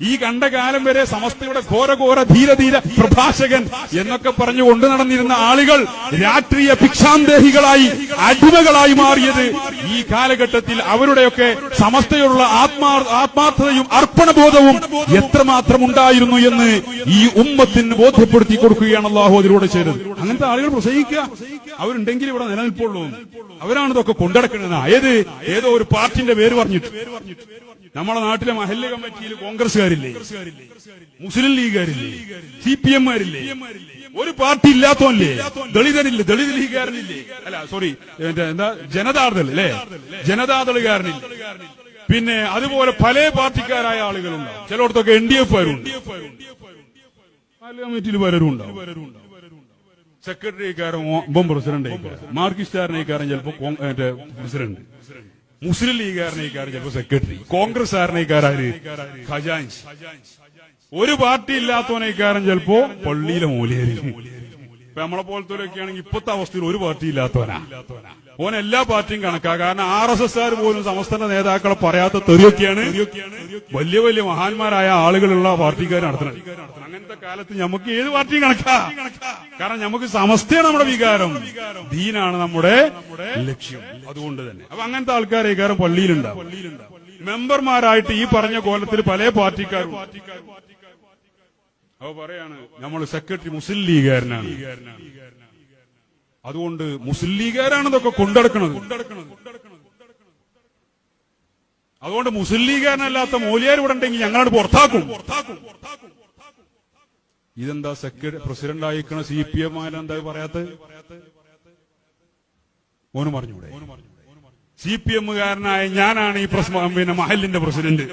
ഈ കണ്ട കാലം വരെ സമസ്തയുടെ ഘോരഘോര ധീരധീര ധീര പ്രഭാഷകൻ എന്നൊക്കെ പറഞ്ഞു കൊണ്ടു നടന്നിരുന്ന ആളുകൾ രാഷ്ട്രീയ ഭിക്ഷാന്തേഹികളായി അടിമകളായി മാറിയത് ഈ കാലഘട്ടത്തിൽ അവരുടെയൊക്കെ സമസ്തയോടുള്ള ആത്മാ ആത്മാർത്ഥതയും അർപ്പണബോധവും എത്രമാത്രം ഉണ്ടായിരുന്നു എന്ന് ഈ ഉമ്മത്തിന് ബോധ്യപ്പെടുത്തി കൊടുക്കുകയാണ് അള്ളാഹു അതിലൂടെ ചെയ്തത്. അങ്ങനത്തെ ആളുകൾ പ്രസംഗിക്കുക. അവരുണ്ടെങ്കിൽ ഇവിടെ നിലനിൽപ്പുള്ളൂ. അവരാണ് ഇതൊക്കെ കൊണ്ടടക്കുന്നത് ഏത്? ഏതോ ഒരു പാർട്ടിന്റെ പേര് പറഞ്ഞിട്ട്. നമ്മുടെ നാട്ടിലെ മഹല്ല് കമ്മിറ്റിയിൽ കോൺഗ്രസ്സുകാരില്ലേ? മുസ്ലിം ലീഗുകാരില്ലേ? സി പി എംമാരില്ലേ ഒരു പാർട്ടി ഇല്ലാത്തവല്ലേ ദളിതനില്ലേ? ദളിത് ലീഗുകാരനില്ലേ? അല്ല സോറി എന്താ? ജനതാദൾ അല്ലേ ജനതാദളുകാരനില്ലേ? പിന്നെ അതുപോലെ പല പാർട്ടിക്കാരായ ആളുകളുണ്ട് ചിലയിടത്തൊക്കെ എൻ ഡി എഫ് മഹല്ല് കമ്മിറ്റിയിൽ പലരും ഉണ്ടാവും. സെക്രട്ടറിക്കാരൻ മുമ്പ് പ്രസിഡന്റ് മാർക്കിസ്റ്റാരനേക്കാരൻ ചിലപ്പോ കോൺ- മറ്റേ പ്രസിഡന്റ്. മുസ്ലിം ലീഗുകാരനേക്കാരൻ ചിലപ്പോ സെക്രട്ടറി കോൺഗ്രസ് കാരനേക്കാരാര് ഖജാൻസ് ഒരു പാർട്ടി ഇല്ലാത്തവനേക്കാരൻ ചിലപ്പോ പള്ളിയിലെ മൂലയേരി. ഇപ്പൊ നമ്മളെ പോലത്തെ ആണെങ്കിൽ ഇപ്പോഴത്തെ അവസ്ഥയിൽ ഒരു പാർട്ടി ഇല്ലാത്തവനാ ഓൻ എല്ലാ പാർട്ടിയും കണക്കാ. കാരണം ആർ എസ് എസ് ആർ പോലും സംസ്ഥാന നേതാക്കളെ പറയാത്ത തെറിയൊക്കെയാണ് വലിയ വലിയ മഹാന്മാരായ ആളുകളുള്ള പാർട്ടിക്കാർ നടത്തുന്നത്. അങ്ങനത്തെ കാലത്ത് നമുക്ക് ഏത് പാർട്ടിയും കണക്കാ. കാരണം നമുക്ക് സമസ്തയാണ് നമ്മുടെ വികാരം. ദീനാണ് നമ്മുടെ ലക്ഷ്യം. അതുകൊണ്ട് തന്നെ. അപ്പൊ അങ്ങനത്തെ ആൾക്കാർ വികാരം പള്ളിയിലുണ്ടാവും. മെമ്പർമാരായിട്ട് ഈ പറഞ്ഞ കോലത്തിൽ പല പാർട്ടിക്കാരും അവ പറയാണ് നമ്മൾ സെക്രട്ടറി മുസ്ലിം ലീഗുകാരനാണ്. അതുകൊണ്ട് മുസ്ലിം ലീഗുകാരാണ് ഇതൊക്കെ കൊണ്ടെടുക്കണത്. അതുകൊണ്ട് മുസ്ലിം ലീഗുകാരനല്ലാത്ത മോലിയാർ ഇവിടെ ഉണ്ടെങ്കിൽ ഞങ്ങളോട് പുറത്താക്കും. ഇതെന്താ സെക്രട്ടറി പ്രസിഡന്റ് ആയിക്കണ സി പി എം എന്താ പറയാത്തത്? ഓന് പറഞ്ഞൂടെ? സി പി എമ്മുകാരനായ ഞാനാണ് ഈ പ്രസ് പിന്നെ മഹലിന്റെ പ്രസിഡന്റ്.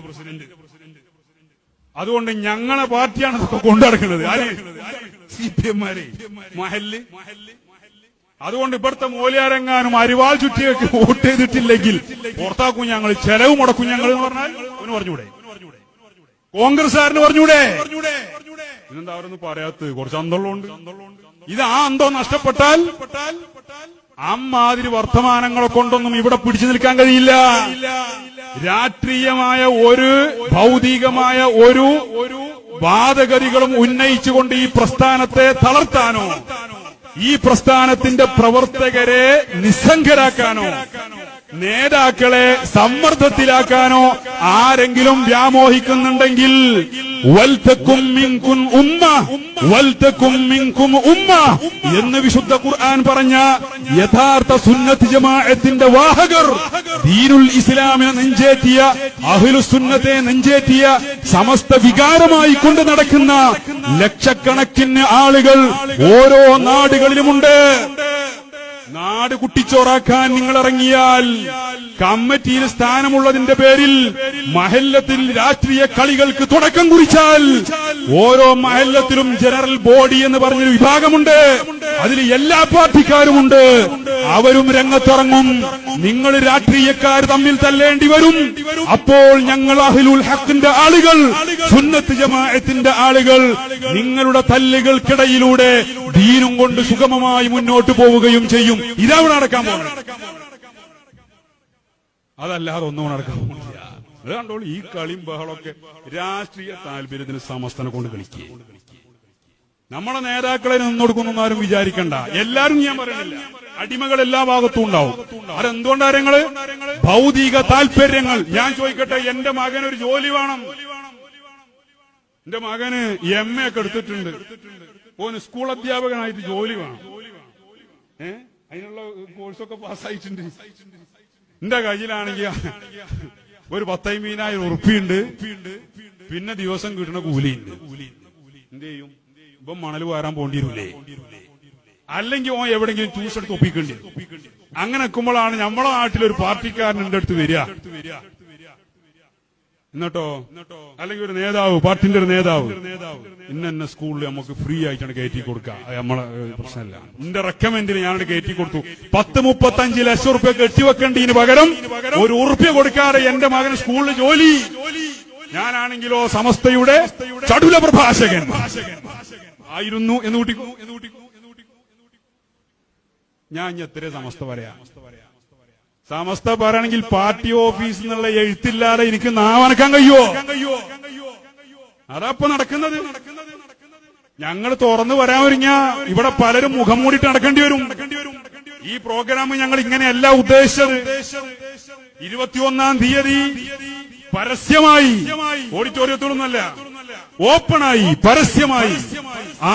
അതുകൊണ്ട് ഞങ്ങളെ പാർട്ടിയാണ് ഇതൊക്കെ കൊണ്ടുനടക്കുന്നത്. സി പി എംമാരെ മഹല്ല് അതുകൊണ്ട് ഇവിടുത്തെ മോലിയാരങ്ങാനും അരിവാൾ ചുറ്റിയൊക്കെ വോട്ട് ചെയ്തിട്ടില്ലെങ്കിൽ പുറത്താക്കും ഞങ്ങൾ ചെലവ് മുടക്കും ഞങ്ങൾ എന്ന് പറഞ്ഞാൽ അവന് പറഞ്ഞൂടെ കോൺഗ്രസ്സുകാരന് പറഞ്ഞൂടെ ഇതെന്താ അവരൊന്നും പറയാത്തത്? കുറച്ച് അന്തമുണ്ട് ഇത് ആ അന്തം നഷ്ടപ്പെട്ടാൽ അമ്മാതിരി വർത്തമാനങ്ങളെ കൊണ്ടൊന്നും ഇവിടെ പിടിച്ചു നിൽക്കാൻ കഴിയില്ല. രാഷ്ട്രീയമായ ഒരു ഭൗതികമായ ഒരു വാദഗതികളും ഉന്നയിച്ചുകൊണ്ട് ഈ പ്രസ്ഥാനത്തെ തളർത്താനോ ഈ പ്രസ്ഥാനത്തിന്റെ പ്രവർത്തകരെ നിസ്സംഗരാക്കാനോ നേതാക്കളെ സമ്മർദ്ദത്തിലാക്കാനോ ആരെങ്കിലും വ്യാമോഹിക്കുന്നുണ്ടെങ്കിൽ വൽതക്കും മിങ്കും ഉമ്മ വൽതക്കും മിങ്കും ഉമ്മ എന്ന് വിശുദ്ധ ഖുർആൻ പറഞ്ഞ യഥാർത്ഥ സുന്നത്ത് ജമാഅത്തിന്റെ വാഹകർ ദീനുൽ ഇസ്ലാമിനെ നെഞ്ചേറ്റിയ അഹ്ലു സുന്നത്തെ നെഞ്ചേറ്റിയ സമസ്ത വികാരമായി കൊണ്ട് നടക്കുന്ന ലക്ഷക്കണക്കിന് ആളുകൾ ഓരോ നാടുകളിലുമുണ്ട്. നാട് കുട്ടിച്ചോറാക്കാൻ നിങ്ങൾ ഇറങ്ങിയാൽ കമ്മിറ്റിയിൽ സ്ഥാനമുള്ളതിന്റെ പേരിൽ മഹല്ലത്തിൽ രാഷ്ട്രീയ കളികൾക്ക് തുടക്കം കുറിച്ചാൽ ഓരോ മഹല്ലത്തിലും ജനറൽ ബോഡി എന്ന് പറഞ്ഞൊരു വിഭാഗമുണ്ട്. അതിൽ എല്ലാ പാർട്ടിക്കാരുമുണ്ട്. അവരും രംഗത്തിറങ്ങും. നിങ്ങൾ രാഷ്ട്രീയക്കാർ തമ്മിൽ തല്ലേണ്ടി വരും. അപ്പോൾ ഞങ്ങൾ അഹിലുൽ ഹക്കിന്റെ ആളുകൾ സുന്നത്ത് ജമാഅത്തിന്റെ ആളുകൾ നിങ്ങളുടെ തല്ലുകൾക്കിടയിലൂടെ ദീനും കൊണ്ട് സുഗമമായി മുന്നോട്ട് പോവുകയും ചെയ്യും. ഇതവിടെ നടക്കാൻ പോകുന്നത്. അതല്ലാതെ ഒന്നും നടക്കാൻ പോകുന്നില്ല. അത് കണ്ടോളൂ ഈ കളിയും ബഹളമൊക്കെ രാഷ്ട്രീയ താല്പര്യത്തിന് സമസ്തനെ കൊണ്ട് കളിക്കുക നമ്മളെ നേതാക്കളെ നിന്നൊടുക്കുന്നു ആരും വിചാരിക്കണ്ട. എല്ലാരും ഞാൻ പറയണില്ല. അടിമകൾ എല്ലാ ഭാഗത്തും ഉണ്ടാവും. അതെന്തുകൊണ്ടാ ഭൗതിക താല്പര്യങ്ങൾ. ഞാൻ ചോദിക്കട്ടെ എന്റെ മകൻ ഒരു ജോലി വേണം. എന്റെ മകന് എം എ ഒക്കെ എടുത്തിട്ടുണ്ട്. ഓന് സ്കൂൾ അധ്യാപകനായിട്ട് ജോലി വേണം. ഏഹ് അതിനുള്ള കോഴ്സൊക്കെ പാസ്സായിട്ടുണ്ട്. എന്റെ കയ്യിലാണെങ്കിൽ ഒരു പത്തൈമീനായിരം ഉറുപ്പിയുണ്ട്. പിന്നെ ദിവസം കിട്ടുന്ന കൂലിയുണ്ട്. എന്ത് ചെയ്യും? ഇപ്പം മണൽ വാരാൻ പോണ്ടിരൂലേ? അല്ലെങ്കിൽ ഓ എവിടെങ്കിലും ട്യൂഷൻ ഒപ്പിക്കണ്ടേ. അങ്ങനെ നിൽക്കുമ്പോഴാണ് നമ്മളെ നാട്ടിൽ ഒരു പാർട്ടിക്കാരൻ എന്റെ അടുത്ത് വരിക. എന്നിട്ടോ? അല്ലെങ്കിൽ ഒരു നേതാവ് പാർട്ടിന്റെ ഒരു നേതാവ്. ഇന്ന സ്കൂളിൽ നമുക്ക് ഫ്രീ ആയിട്ടാണ് കയറ്റി കൊടുക്കുക. അത് നമ്മളെ പ്രശ്നമല്ല. എന്റെ റെക്കമെൻഡിന് ഞാനത് കയറ്റി കൊടുത്തു. പത്ത് മുപ്പത്തി അഞ്ച് ലക്ഷം റുപ്യ കെട്ടിവെക്കേണ്ടതിന് പകരം ഒരു ഉറുപ്യ കൊടുക്കാതെ എന്റെ മകന് സ്കൂളിൽ ജോലി. ഞാനാണെങ്കിലോ സമസ്തയുടെ ചടുല പ്രഭാഷകൻ. ആയിരുന്നു എന്ന് കൂട്ടിക്കൂ. ഞാൻ എത്ര സമസ്ത പറയാം. സമസ്ത പറയുകയാണെങ്കിൽ പാർട്ടി ഓഫീസിൽ നിന്നുള്ള എഴുത്തില്ലാതെ എനിക്ക് നാവനക്കാൻ കഴിയോ അതാ ഇപ്പൊ നടക്കുന്നത്. ഞങ്ങൾ തുറന്നു വരാൻ ഒരുങ്ങ ഇവിടെ പലരും മുഖം മൂടിയിട്ട് നടക്കേണ്ടി വരും. ഈ പ്രോഗ്രാം ഞങ്ങൾ ഇങ്ങനെയല്ല ഉദ്ദേശിച്ചത്. ഇരുപത്തിയൊന്നാം തീയതി പരസ്യമായി ഓഡിറ്റോറിയത്തോടൊന്നല്ല ഓപ്പണായി പരസ്യമായി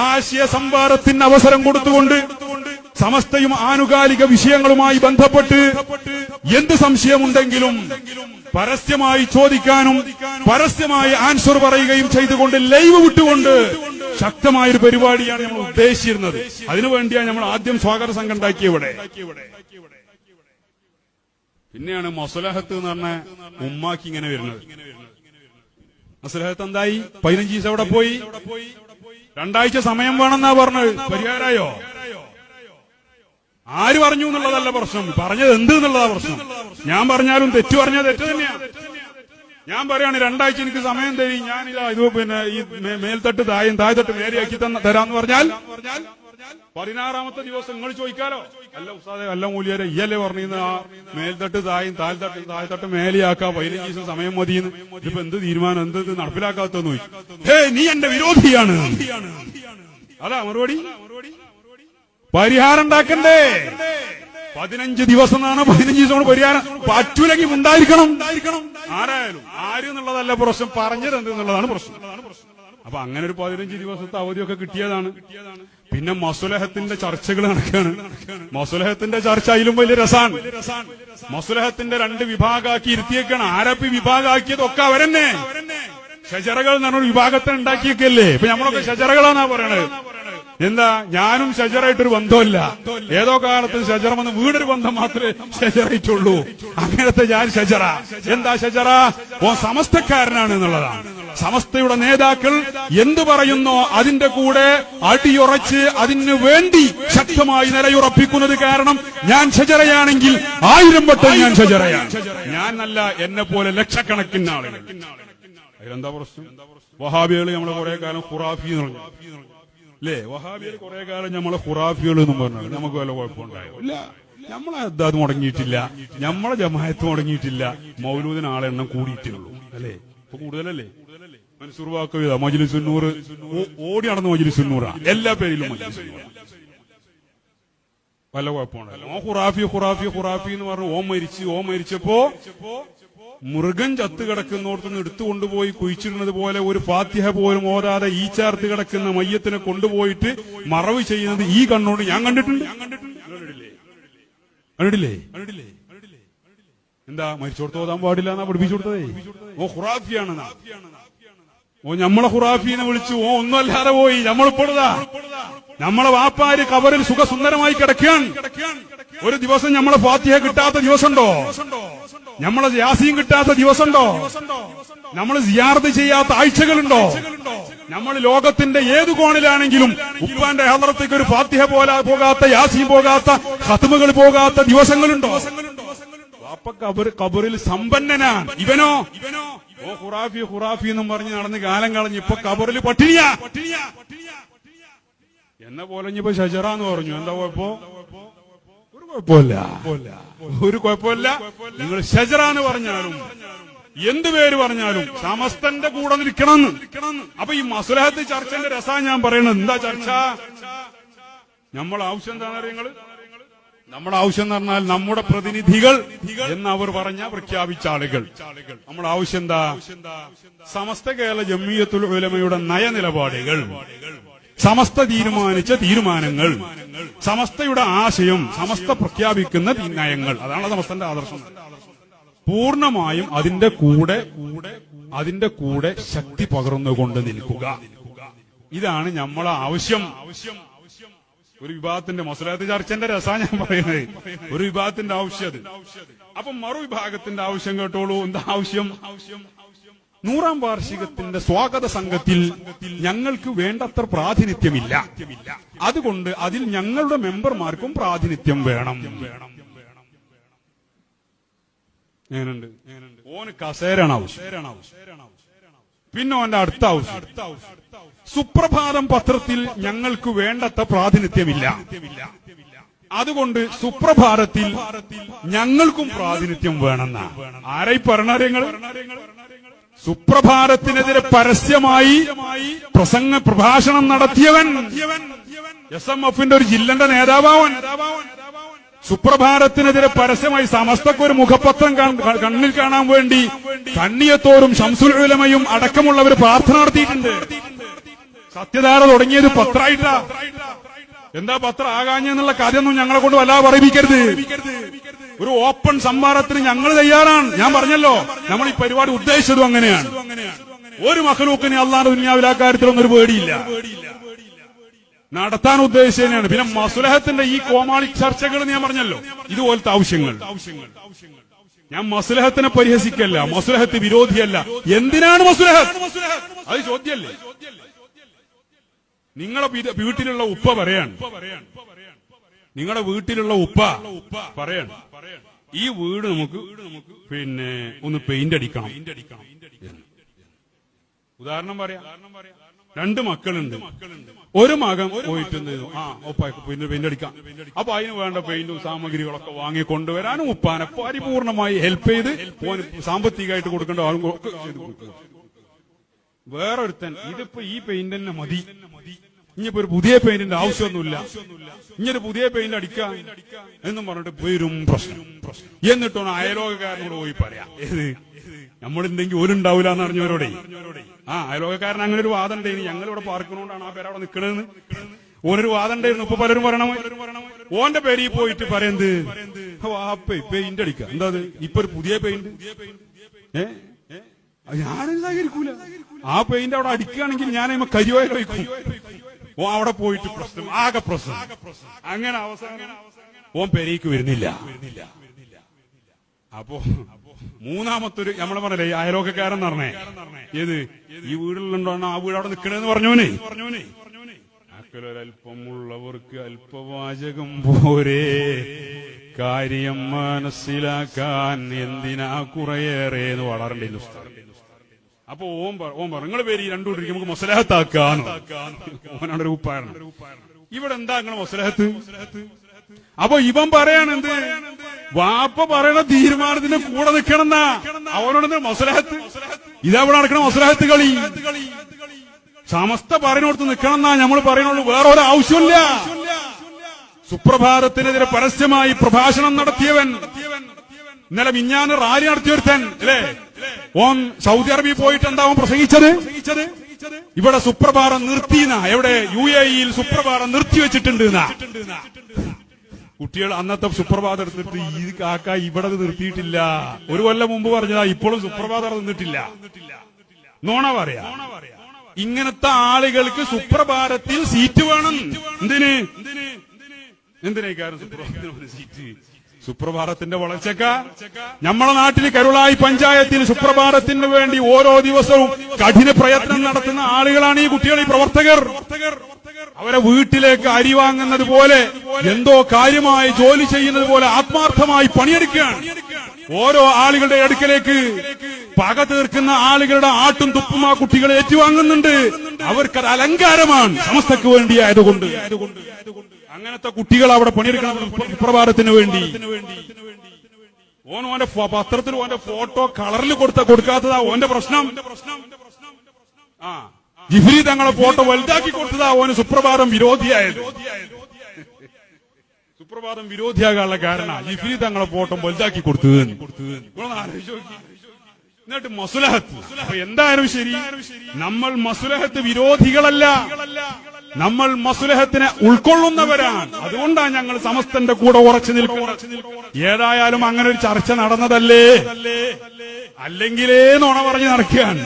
ആശയ സംവാദത്തിന് അവസരം കൊടുത്തുകൊണ്ട് സമസ്തയും ആനുകാലിക വിഷയങ്ങളുമായി ബന്ധപ്പെട്ട് എന്ത് സംശയമുണ്ടെങ്കിലും പരസ്യമായി ചോദിക്കാനും പരസ്യമായി ആൻസർ പറയുകയും ചെയ്തുകൊണ്ട് ലൈവ് വിട്ടുകൊണ്ട് ശക്തമായ ഒരു പരിപാടിയാണ് നമ്മൾ ഉദ്ദേശിച്ചിരുന്നത്. അതിനുവേണ്ടിയാണ് നമ്മൾ ആദ്യം സ്വാഗത സംഘം ഉണ്ടാക്കിയ ഇവിടെ. പിന്നെയാണ് മൊസലഹത്ത് എന്ന് പറഞ്ഞ ഉമ്മാക്കി ഇങ്ങനെ വരുന്നത്. മൊസലഹത്ത് എന്തായി? പതിനഞ്ച് ദിവസം അവിടെ പോയി. രണ്ടാഴ്ച സമയം വേണമെന്നാ പറഞ്ഞത്. പരിഹാരമായോ? ആര് പറഞ്ഞു എന്നുള്ളതല്ല പ്രശ്നം. പറഞ്ഞത് എന്ത് എന്നുള്ളതാ പ്രശ്നം. ഞാൻ പറഞ്ഞാലും തെറ്റു പറഞ്ഞാൽ തെറ്റ് തന്നെയാ. ഞാൻ പറയാണ് രണ്ടാഴ്ച എനിക്ക് സമയം തരി ഞാൻ ഇത് പിന്നെ ഈ മേൽത്തട്ട് തായും താഴെത്തട്ട് മേരിയാക്കി തന്ന തരാന്ന് പറഞ്ഞാൽ പതിനാറാമത്തെ ദിവസം നിങ്ങൾ ചോദിക്കാലോ. അല്ല ഉസ്താദെ അല്ല മൂല്യരെ ഇയല്ലേ പറഞ്ഞിരുന്ന ആ മേൽത്തട്ട് തായും താഴ്ത്തട്ട് താഴ്ത്തട്ട് മേലെയാക്കാ പതിനഞ്ച് ദിവസം സമയം മതിയെന്ന്. ഇതിപ്പോ എന്ത് തീരുമാനം? എന്ത് നടപ്പിലാക്കാത്ത ചോദിച്ചു. ഹേ നീ എന്റെ വിരോധിയാണ്. അതാ മറുപടി? പരിഹാരം ഉണ്ടാക്കണ്ടേ? പതിനഞ്ച് ദിവസം എന്നാണ് പതിനഞ്ച് ദിവസം കൊണ്ട് പരിഹാരം. പറ്റൂലെങ്കിൽ ഉണ്ടായിരിക്കണം. ആരായാലും. ആര് എന്നുള്ളതല്ല പ്രശ്നം. പറഞ്ഞത് എന്ത് എന്നുള്ളതാണ് പ്രശ്നം. അപ്പൊ അങ്ങനെ ഒരു പതിനഞ്ച് ദിവസത്തെ അവധിയൊക്കെ കിട്ടിയതാണ്. പിന്നെ മസുലഹത്തിന്റെ ചർച്ചകൾ നടക്കുകയാണ്. മസുലഹത്തിന്റെ ചർച്ച അതിലും വലിയ രസാണ് മസുലഹത്തിന്റെ രണ്ട് വിഭാഗമാക്കി ഇരുത്തിയേക്കാണ്. ആരപ്പി വിഭാഗമാക്കിയതൊക്കെ അവരെന്നെ. ഷജറകൾ എന്ന് പറഞ്ഞ വിഭാഗത്തെ ഉണ്ടാക്കിയൊക്കെയല്ലേ ഇപ്പൊ നമ്മളൊക്കെ ഷജറകളാന്നാ പറയണത്. എന്താ? ഞാനും ഷജറായിട്ടൊരു ബന്ധമില്ല ഏതോ കാലത്ത് ഷജറമെന്ന് വീടൊരു ബന്ധം മാത്രമേ ഷജറായിട്ടുള്ളൂ. അങ്ങനത്തെ ഞാൻ ഷജറ. എന്താ ഷജറ? ഓ സമസ്തക്കാരനാണ് എന്നുള്ളതാണ്. സമസ്തയുടെ നേതാക്കൾ എന്തു പറയുന്നോ അതിന്റെ കൂടെ അടിയുറച്ച് അതിനു വേണ്ടി ശക്തമായി നിലയുറപ്പിക്കുന്നത് കാരണം ഞാൻ ഷജറയാണെങ്കിൽ ആയിരം വട്ടം ഞാൻ ഷജറയാണ്. ഞാൻ അല്ല എന്നെ പോലെ ലക്ഷക്കണക്കിന് ആളുകൾ. അതിലെന്താ പ്രശ്നം? വഹാബികൾ നമ്മൾ കുറെ കാലം ഖുറാഫി എന്ന് പറഞ്ഞു. അല്ലേ വഹാബികൾ കുറെ കാലം നമ്മളെ ഖുറാഫികൾ എന്നും പറഞ്ഞു നമുക്ക് വല്ല കുഴപ്പമുണ്ടായോ? ഇല്ല. നമ്മളെ അത് മുടങ്ങിയിട്ടില്ല. നമ്മളെ ജമായത്ത് മുടങ്ങിയിട്ടില്ല. മൗലൂദിന് ആളെ എണ്ണം കൂടിയിട്ടുള്ളൂ അല്ലേ? ഇപ്പൊ കൂടുതലല്ലേ? മൻസൂർ വാക്കവിത മജിലിസുന്നൂർ ഓടി നടന്ന മജിലിസുന്നൂറാ എല്ലാ പേരിലും മജിലിസുന്നൂറാ വല്ല കുഴപ്പമുണ്ടല്ലോ ഓ ഖുറാഫി ഖുറാഫി ഖുറാഫി എന്ന് പറഞ്ഞു. ഓ മരിച്ചു ഓ മരിച്ചപ്പോ മൃഗം ചത്ത് കിടക്കുന്നിടത്തുനിന്ന് എടുത്തുകൊണ്ടുപോയി കുഴിച്ചിടുന്നത് പോലെ ഒരു ഫാത്തിഹ പോലും ഓരാതെ ഈ ചേർത്ത് കിടക്കുന്ന മയ്യത്തിനെ കൊണ്ടുപോയിട്ട് മറവ് ചെയ്യുന്നത് ഈ കണ്ണോട് ഞാൻ കണ്ടിട്ടുണ്ട്. കണ്ടിട്ടില്ലേ? എന്താ മരിച്ചോടത്ത് ഓതാൻ പാടില്ല എന്നാ പഠിപ്പിച്ചു കൊടുത്തതേ? ഓ ഖുറാഫിയാണെന്നാ. ഓ നമ്മളെ ഖുറാഫീനെ വിളിച്ചു. ഓ ഒന്നുമല്ലാതെ പോയി. നമ്മളിപ്പോഴതാ നമ്മളെ വാപ്പാര് കവറിൽ സുഖസുന്ദരമായി കിടക്കാൻ ഒരു ദിവസം നമ്മളെ ഫാത്തിഹ കിട്ടാത്ത ദിവസമുണ്ടോ? നമ്മളെ യാസീൻ കിട്ടാത്ത ദിവസമുണ്ടോ? നമ്മൾ സിയാർത്ത് ചെയ്യാത്ത ആഴ്ചകളുണ്ടോ? നമ്മൾ ലോകത്തിന്റെ ഏത് കോണിലാണെങ്കിലും ഉപ്പാന്റെ ഹലറത്തേക്ക് ഒരു ഫാത്തിഹ പോലെ പോകാത്ത യാസീം പോകാത്ത ഹത്തുമകൾ പോകാത്ത ദിവസങ്ങളുണ്ടോ? വാപ്പ കബർ കബറിൽ സമ്പന്നനാണ്. ഇവനോ? ഓ ഖുറാഫി ഖുറാഫി എന്നും പറഞ്ഞ് നടന്ന് കാലം കളഞ്ഞ് ഇപ്പൊ കബറിൽ പട്ടിണിയാ. എന്ന പോലെ ഇനിയിപ്പോ ഷജറ എന്ന് പറഞ്ഞു. എന്താ ഒരു ഒരു കുഴപ്പമില്ല. നിങ്ങൾ ഷജറ എന്ന് പറഞ്ഞാലും എന്ത് പേര് പറഞ്ഞാലും സമസ്തന്റെ കൂടെ നിൽക്കണം അപ്പൊ ഈ മസുലഹത്ത് ചർച്ചന്റെ രസാ ഞാൻ പറയുന്നത് എന്താ ചർച്ച? നമ്മൾ ആവശ്യം എന്താണ് അറിയങ്ങൾ നമ്മുടെ ആവശ്യം എന്ന് പറഞ്ഞാൽ നമ്മുടെ പ്രതിനിധികൾ എന്ന് അവർ പറഞ്ഞ പ്രഖ്യാപിച്ച ആളുകൾ. നമ്മുടെ ആവശ്യം എന്താ? സമസ്ത കേരള ജമ്മിയത്തുൽ ഉലമയുടെ നയനിലപാടുകൾ. സമസ്ത തീരുമാനിച്ച തീരുമാനങ്ങൾ. സമസ്തയുടെ ആശയം സമസ്ത പ്രഖ്യാപിക്കുന്ന നയങ്ങൾ. അതാണ് സമസ്തന്റെ ആദർശം. പൂർണമായും അതിന്റെ കൂടെ അതിന്റെ കൂടെ ശക്തി പകർന്നുകൊണ്ട് നിൽക്കുക. ഇതാണ് നമ്മളെ ആവശ്യം. ആവശ്യം ഒരു വിഭാഗത്തിന്റെ മസുലാത്ത് ചർച്ചന്റെ രസാ ഞാൻ പറയുന്നത്. ഒരു വിഭാഗത്തിന്റെ ആവശ്യം അപ്പൊ മറുവിഭാഗത്തിന്റെ ആവശ്യം കേട്ടോളൂ. എന്താ ആവശ്യം ആവശ്യം? നൂറാം വാർഷികത്തിന്റെ സ്വാഗത സംഘത്തിൽ ഞങ്ങൾക്ക് വേണ്ടത്ര പ്രാതിനിധ്യമില്ല. അതുകൊണ്ട് അതിൽ ഞങ്ങളുടെ മെമ്പർമാർക്കും പ്രാതിനിധ്യം വേണം. ഓന് ആവശ്യം. പിന്നെ ഓന്റെ അടുത്ത സുപ്രഭാതം പത്രത്തിൽ ഞങ്ങൾക്ക് വേണ്ടത്ര പ്രാതിനിധ്യമില്ല. അതുകൊണ്ട് സുപ്രഭാതത്തിൽ ഞങ്ങൾക്കും പ്രാതിനിധ്യം വേണമെന്നാണ്. ആരായി പറഞ്ഞാൽ സുപ്രഭാതത്തിനെതിരെ പരസ്യമായി പ്രസംഗ പ്രഭാഷണം നടത്തിയവൻ എസ് എം എഫിന്റെ ഒരു ജില്ലന്റെ നേതാവാവൻ. സുപ്രഭാതത്തിനെതിരെ പരസ്യമായി സമസ്തക്ക് ഒരു മുഖപത്രം കണ്ണിൽ കാണാൻ വേണ്ടി കണ്ണിയത്തോറും ഷംസുൽ ഉലമയും അടക്കമുള്ളവർ പ്രാർത്ഥന നടത്തിയിട്ടുണ്ട്. സത്യധാര തുടങ്ങിയത് പത്രായിട്ടാ. എന്താ പത്രം ആകാഞ്ഞെന്നുള്ള കാര്യമൊന്നും ഞങ്ങളെ കൊണ്ട് വല്ലാതെ പറയിപ്പിക്കരുത്. ഒരു ഓപ്പൺ സംവാദത്തിന് ഞങ്ങൾ തയ്യാറാണ്. ഞാൻ പറഞ്ഞല്ലോ നമ്മൾ ഈ പരിപാടി ഉദ്ദേശിച്ചതും അങ്ങനെയാണ്. ഒരു മഹലൂക്കിന് അള്ളാഹ് ദുന്യാവിൽ ആ കാര്യത്തിലൊന്നും ഒരു പേടിയില്ല. നടത്താൻ ഉദ്ദേശിച്ചതിനാണ് പിന്നെ മസുലഹത്തിന്റെ ഈ കോമാളി ചർച്ചകൾ ഞാൻ പറഞ്ഞല്ലോ ഇതുപോലത്തെ ആവശ്യങ്ങൾ. ഞാൻ മസുലഹത്തിനെ പരിഹസിക്കല്ല മസുലഹത്ത് വിരോധിയല്ല. എന്തിനാണ് മസുലഹത്ത്? അത് ചോദ്യല്ലേ നിങ്ങളെ വീട്ടിലുള്ള ഉപ്പ പറയാണ്. നിങ്ങളുടെ വീട്ടിലുള്ള ഉപ്പ പറയണം. ഈ വീട് നമുക്ക് പിന്നെ ഒന്ന് പെയിന്റ് അടിക്കണം. ഉദാഹരണം പറയാം. രണ്ട് മക്കളുണ്ട്. ഒരു മകൻ പോയിട്ട് ആ ഉപ്പ പിന്നെ പെയിന്റ് അടിക്കാം. അപ്പൊ അതിന് വേണ്ട പെയിന്റും സാമഗ്രികളൊക്കെ വാങ്ങി കൊണ്ടുവരാനും ഉപ്പാനെ പരിപൂർണമായി ഹെൽപ്പ് ചെയ്ത് സാമ്പത്തികമായിട്ട് കൊടുക്കേണ്ട വേറൊരുത്തൻ ഇതിപ്പോ ഈ പെയിന്റ് തന്നെ മതി. ഇനിയിപ്പോ ഒരു പുതിയ പെയിന്റിന്റെ ആവശ്യമൊന്നുമില്ല. ഇനിയൊരു പുതിയ പെയിന്റ് അടിക്കാൻ എന്നും പറഞ്ഞിട്ട് വരും പ്രശ്നം. എന്നിട്ടോ അയലോകക്കാരനോട് പോയി പറയാ. ഏത്? നമ്മളുണ്ടെങ്കിൽ ഓരുണ്ടാവില്ല എന്ന് അറിഞ്ഞവരോടെ. ആ അയലോകക്കാരൻ അങ്ങനെ ഒരു വാദം ഉണ്ടായിരുന്നു ഞങ്ങൾ ഇവിടെ പാർക്കണോണ്ടാണ് ആ പേര് അവിടെ നിൽക്കണെന്ന് ഓനൊരു വാദം ഉണ്ടായിരുന്നു. ഇപ്പൊ പലരും പറയണം ഓന്റെ പേരിൽ പോയിട്ട് പറയുന്നത് വാപ്പേ പെയിന്റ് അടിക്കുക എന്താ ഇപ്പൊ ഒരു പുതിയ പെയിന്റ്. ഏ? ഞാനും സഹകരിക്കൂല ആ പെയിന്റ് അവിടെ അടിക്കുകയാണെങ്കിൽ ഞാൻ കരിവായാലും ഓ അവിടെ പോയിട്ട് പ്രശ്നം ആകെ പ്രശ്നം. അങ്ങനെ അവസാനം ഓൻ പെരേക്ക് വരുന്നില്ല. അപ്പോ മൂന്നാമത്തൊരു നമ്മളെ പറഞ്ഞല്ലേ ഈ അയലോക്കക്കാരൻ പറഞ്ഞേ. ഏത്? ഈ വീട്ടിലുണ്ടോ ആ വീട് അവിടെ നിക്കണേന്ന് പറഞ്ഞോനെ. പറഞ്ഞോനെ അല്പമുള്ളവർക്ക് അല്പവാചകം പോരേ. കാര്യം മനസ്സിലാക്കാൻ എന്തിനാ കുറയേറെ എന്ന് വളരണ്ടേ ഉസ്താദ്? അപ്പൊ ഓം പറ- ഓം പറഞ്ഞു നിങ്ങളെ പേര് ഈ രണ്ടു കൂട്ടർക്ക് നമുക്ക് മൊസലഹത്താക്കാന്ന് ഇവിടെ എന്താ നിങ്ങൾ മൊസലഹത്ത്? അപ്പൊ ഇവൻ പറയാണ് വാപ്പ പറയണ തീരുമാനത്തിന്റെ കൂടെ നിൽക്കണം അവനോട് എന്താ മൊസലഹത്ത്? ഇതവിടെ നടക്കണ മൊസലഹത്ത് കളി. സമസ്ത പറയുന്നിടത്ത് നിൽക്കണമെന്നാ നമ്മൾ പറയണുള്ളൂ വേറെ ഒരു ആവശ്യമില്ല സുപ്രഭാതത്തിനെതിരെ പരസ്യമായി പ്രഭാഷണം നടത്തിയവൻ. ഇന്നലെ മിഞ്ഞാന് റാലി നടത്തിയൊരുത്തൻ അല്ലേ? ഓൻ സൗദി അറേബ്യ പോയിട്ട് എന്താവും? അവൻ പ്രസംഗിച്ചത്? ഇവിടെ സുപ്രഭാതം നിർത്തിന എവിടെ? യു എ ഇയിൽ സുപ്രഭാതം നിർത്തിവെച്ചിട്ടുണ്ട് വെച്ചിട്ടുണ്ട് കുട്ടികൾ അന്നത്തെ സുപ്രഭാതം എടുത്തിട്ട് ഈ കാക്ക ഇവിടെ നിർത്തിയിട്ടില്ല. ഒരു കൊല്ലം മുമ്പ് പറഞ്ഞതാ ഇപ്പോഴും സുപ്രഭാതം നിന്നിട്ടില്ല. നോണ പറയാ. ഇങ്ങനത്തെ ആളുകൾക്ക് സുപ്രഭാതത്തിൽ സീറ്റ് വേണം. എന്തിന്? എന്തിനേക്കാരും സുപ്രഭാതത്തിന് സീറ്റ്? സുപ്രഭാതത്തിന്റെ വളർച്ചക്ക നമ്മളെ നാട്ടിൽ കരുളായി പഞ്ചായത്തിൽ സുപ്രഭാതത്തിന് വേണ്ടി ഓരോ ദിവസവും കഠിന പ്രയത്നം നടത്തുന്ന ആളുകളാണ് ഈ കുട്ടികൾ ഈ പ്രവർത്തകർ. അവരെ വീട്ടിലേക്ക് അരി വാങ്ങുന്നത് പോലെ എന്തോ കാര്യമായി ജോലി ചെയ്യുന്നത് പോലെ ആത്മാർത്ഥമായി പണിയെടുക്കുകയാണ്. ഓരോ ആളുകളുടെ അടുക്കലേക്ക് പക തീർക്കുന്ന ആളുകളുടെ ആട്ടും തുപ്പും ആ കുട്ടികളെ ഏറ്റുവാങ്ങുന്നുണ്ട്. അവർക്കത് അലങ്കാരമാണ് സമസ്തക്ക് വേണ്ടിയായതുകൊണ്ട്. അങ്ങനത്തെ കുട്ടികൾ അവിടെ പണിയെടുക്കണം സുപ്രഭാതത്തിന് വേണ്ടി. ഓൻ ഓന്റെ പത്രത്തിൽ ഓന്റെ ഫോട്ടോ കളറിൽ കൊടുത്ത കൊടുക്കാത്തതാ ഓന്റെ പ്രശ്നം. ആ. ജിഫ്രി തങ്ങളെ ഫോട്ടോ വലുതാക്കി കൊടുത്തതാ ഓന് സുപ്രഭാതം വിരോധിയായത്. സുപ്രഭാതം വിരോധിയാകാനുള്ള കാരണം ജിഫ്രി തങ്ങളെ ഫോട്ടോ വലുതാക്കി കൊടുത്തത് കൊടുത്തത്. എന്നിട്ട് മസുലഹത്ത്. എന്തായാലും ശരി നമ്മൾ മസുലഹത്ത് വിരോധികളല്ല. നമ്മൾ മസുലഹത്തിനെ ഉൾക്കൊള്ളുന്നവരാണ്. അതുകൊണ്ടാണ് ഞങ്ങൾ സമസ്തന്റെ കൂടെ ഉറച്ചു നിൽക്കുന്നത്. ഏതായാലും അങ്ങനെ ഒരു ചർച്ച നടന്നതല്ലേ? അല്ലെങ്കിലേ നോണ പറഞ്ഞ് നടക്കുകയാണ്.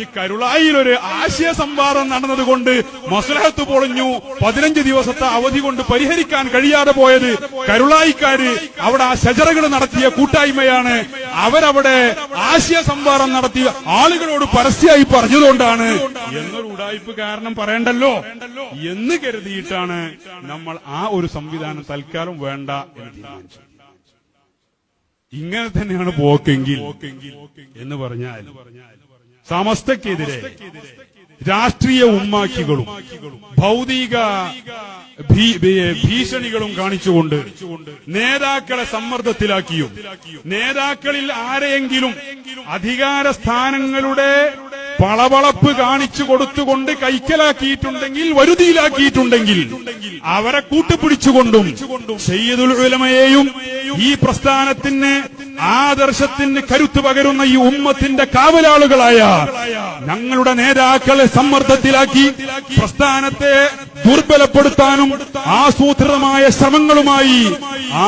ഈ കരുളായിൽ ഒരു ആശയ സംവാദം നടന്നതുകൊണ്ട് മസുലഹത്ത് പൊളിഞ്ഞു. പതിനഞ്ച് ദിവസത്തെ അവധി കൊണ്ട് പരിഹരിക്കാൻ കഴിയാതെ പോയത് കരുളായിക്കാര് അവിടെ ആ ശജറകൾ നടത്തിയ കൂട്ടായ്മയാണ്. അവരവിടെ ആശയ സംവാദം നടത്തി ആളുകളോട് പരസ്യമായി പറഞ്ഞതുകൊണ്ടാണ്. എന്നൊരു ഉടായ്പ് കാരണം പറയണ്ടല്ലോ? എന്ന് കരുതിയിട്ടാണ് നമ്മൾ ആ ഒരു സംവിധാനം തൽക്കാലം വേണ്ട എന്ന് തീരുമാനിച്ചത്. ഇങ്ങനെ തന്നെയാണ് പോക്കെങ്കിൽ എന്ന് പറഞ്ഞാൽ സമസ്തക്കെതിരെ രാഷ്ട്രീയ ഉമ്മാക്കികളും ഭൗതിക ഭീഷണികളും കാണിച്ചുകൊണ്ട് നേതാക്കളെ സമ്മർദ്ദത്തിലാക്കിയും നേതാക്കളിൽ ആരെയെങ്കിലും അധികാര സ്ഥാനങ്ങളുടെ പളവളപ്പ് കാണിച്ചു കൊടുത്തുകൊണ്ട് കൈക്കലാക്കിയിട്ടുണ്ടെങ്കിൽ വരുതിയിലാക്കിയിട്ടുണ്ടെങ്കിൽ അവരെ കൂട്ടുപിടിച്ചുകൊണ്ടും സയ്യിദുൽ ഉലമയെയും ഈ പ്രസ്ഥാനത്തിന് ആദർശത്തിന് കരുത്തു പകരുന്ന ഈ ഉമ്മത്തിന്റെ കാവലാളുകളായ ഞങ്ങളുടെ നേതാക്കളെ സമ്മർദ്ദത്തിലാക്കി പ്രസ്ഥാനത്തെ ദുർബലപ്പെടുത്താനും ആസൂത്രിതമായ ശ്രമങ്ങളുമായി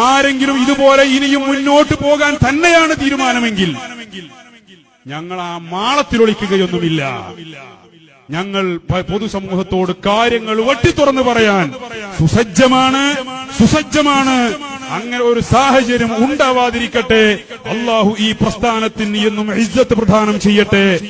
ആരെങ്കിലും ഇതുപോലെ ഇനിയും മുന്നോട്ട് പോകാൻ തന്നെയാണ് തീരുമാനമെങ്കിൽ ഞങ്ങൾ ആ മാളത്തിൽ ഒളിക്കുകയൊന്നുമില്ല. ഞങ്ങൾ പൊതുസമൂഹത്തോട് കാര്യങ്ങൾ വെട്ടിത്തുറന്ന് പറയാൻ സുസജ്ജമാണ് സുസജ്ജമാണ്. അങ്ങനെ ഒരു സാഹചര്യം ഉണ്ടാവാതിരിക്കട്ടെ. അള്ളാഹു ഈ പ്രസ്ഥാനത്തിന് എന്നും ഇജ്ജത്ത് പ്രദാനം ചെയ്യട്ടെ.